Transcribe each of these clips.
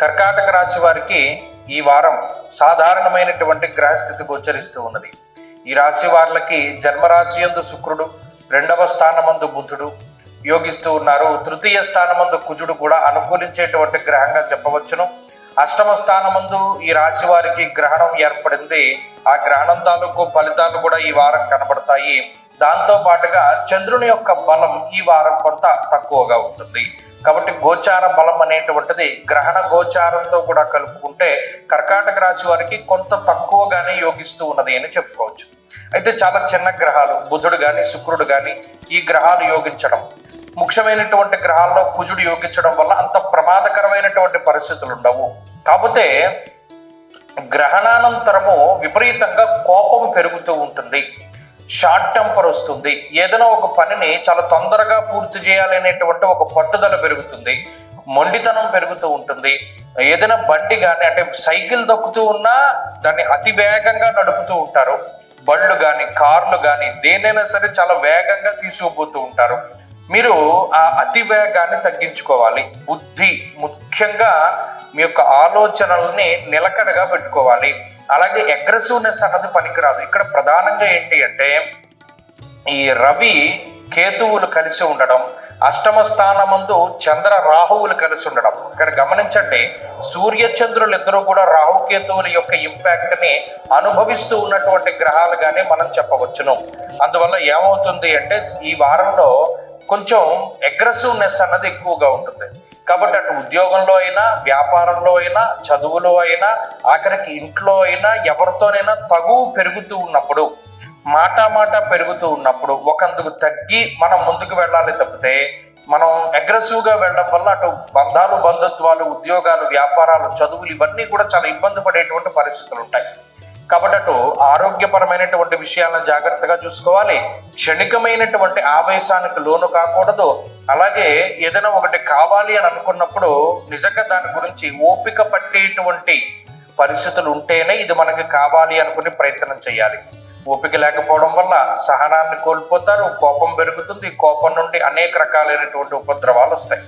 కర్కాటక రాశి వారికి ఈ వారం సాధారణమైనటువంటి గ్రహస్థితి గోచరిస్తూ ఉన్నది. ఈ రాశి వారికి జన్మరాశి యందు శుక్రుడు రెండవ స్థానమందు బుధుడు యోగిస్తూ ఉన్నారు. తృతీయ స్థానమందు కుజుడు కూడా అనుకూలించేటువంటి గ్రహంగా చెప్పవచ్చును. అష్టమ స్థానమందు ఈ రాశి వారికి గ్రహణం ఏర్పడింది ఆ గ్రహణం తాలూకు ఫలితాలు కూడా ఈ వారం కనబడతాయి. దాంతో పాటుగా చంద్రుని యొక్క బలం ఈ వారం కొంత తక్కువగా ఉంటుంది. కాబట్టి గోచార బలం అనేటువంటిది గ్రహణ గోచారంతో కూడా కలుపుకుంటే కర్కాటక రాశి వారికి కొంత తక్కువగానే యోగిస్తూ ఉన్నది అని చెప్పుకోవచ్చు. అయితే చాలా చిన్న గ్రహాలు బుధుడు కానీ శుక్రుడు కానీ ఈ గ్రహాలు యోగించడం ముఖ్యమైనటువంటి గ్రహాల్లో కుజుడు యోగించడం వల్ల అంత ప్రమాదకరమైనటువంటి పరిస్థితులు ఉండవు. కాకపోతే గ్రహణానంతరము విపరీతంగా కోపం పెరుగుతూ ఉంటుంది. షార్ట్ టెంపర్ వస్తుంది. ఏదైనా ఒక పనిని చాలా తొందరగా పూర్తి చేయాలి అనేటువంటి ఒక పట్టుదల పెరుగుతుంది. మొండితనం పెరుగుతూ ఉంటుంది. ఏదైనా బండి కానీ అంటే సైకిల్ దొక్కుతూ ఉన్నా దాన్ని అతి వేగంగా నడుపుతూ ఉంటారు. బళ్ళు కానీ కార్లు కానీ దేనైనా సరే చాలా వేగంగా తీసుకుపోతూ ఉంటారు. మీరు ఆ అతి వేగాన్ని తగ్గించుకోవాలి. బుద్ధి ముఖ్యంగా మీ యొక్క ఆలోచనల్ని నిలకడగా పెట్టుకోవాలి. అలాగే అగ్రెసివ్నెస్ అన్నది పనికిరాదు. ఇక్కడ ప్రధానంగా ఏంటి అంటే ఈ రవి కేతువులు కలిసి ఉండడం అష్టమ స్థానమందు చంద్ర రాహువులు కలిసి ఉండడం. ఇక్కడ గమనించండి సూర్య చంద్రులు ఇద్దరు కూడా రాహుకేతువుల యొక్క ఇంపాక్ట్ని అనుభవిస్తూ ఉన్నటువంటి గ్రహాలుగానే మనం చెప్పవచ్చును. అందువల్ల ఏమవుతుంది అంటే ఈ వారంలో కొంచెం అగ్రెసివ్నెస్ అన్నది ఎక్కువగా ఉంటుంది. కాబట్టి అటు ఉద్యోగంలో అయినా వ్యాపారంలో అయినా చదువులో అయినా ఆఖరికి ఇంట్లో అయినా ఎవరితోనైనా తగు పెరుగుతూ ఉన్నప్పుడు మాట మాట పెరుగుతూ ఉన్నప్పుడు ఒకందుకు తగ్గి మనం ముందుకు వెళ్ళాలి తప్పితే మనం అగ్రెసివ్గా వెళ్ళడం వల్ల అటు బంధాలు బంధుత్వాలు ఉద్యోగాలు వ్యాపారాలు చదువులు ఇవన్నీ కూడా చాలా ఇబ్బంది పడేటువంటి పరిస్థితులు ఉంటాయి. కాబట్టి అటు ఆరోగ్యపరమైనటువంటి విషయాలను జాగ్రత్తగా చూసుకోవాలి. క్షణికమైనటువంటి ఆవేశానికి లోను కాకూడదు. అలాగే ఏదైనా ఒకటి కావాలి అని అనుకున్నప్పుడు నిజంగా దాని గురించి ఓపిక పట్టేటువంటి పరిస్థితులు ఉంటేనే ఇది మనకి కావాలి అనుకుని ప్రయత్నం చేయాలి. ఓపిక లేకపోవడం వల్ల సహనాన్ని కోల్పోతారు కోపం పెరుగుతుంది కోపం నుండి అనేక రకాలైనటువంటి ఉపద్రవాలు వస్తాయి.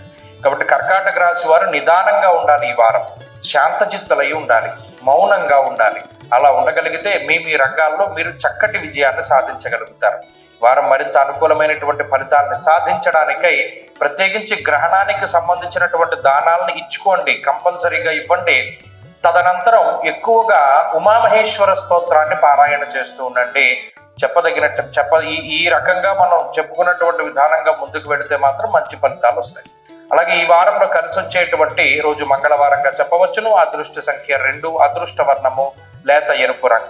కాబట్టి కర్కాటక రాశి వారు నిదానంగా ఉండాలి ఈ వారం. శాంతచిత్తులై ఉండాలి. మౌనంగా ఉండాలి. అలా ఉండగలిగితే మీ మీ రంగాల్లో మీరు చక్కటి విజయాన్ని సాధించగలుగుతారు. వారం మరింత అనుకూలమైనటువంటి ఫలితాలను సాధించడానికై ప్రత్యేకించి గ్రహణానికి సంబంధించినటువంటి దానాలను ఇచ్చుకోండి. కంపల్సరీగా ఇవ్వండి. తదనంతరం ఎక్కువగా ఉమామహేశ్వర స్తోత్రాన్ని పారాయణ చేస్తూ ఉండండి. చెప్పదగినట్టు చెప్ప ఈ ఈ రకంగా మనం చెప్పుకున్నటువంటి విధానంగా ముందుకు వెళితే మాత్రం మంచి ఫలితాలు వస్తాయి. అలాగే ఈ వారంలో కలిసి వచ్చేటువంటి రోజు మంగళవారంగా చెప్పవచ్చును. అదృష్ట సంఖ్య రెండు అదృష్ట వర్ణము లేత ఎరుపు రంగు.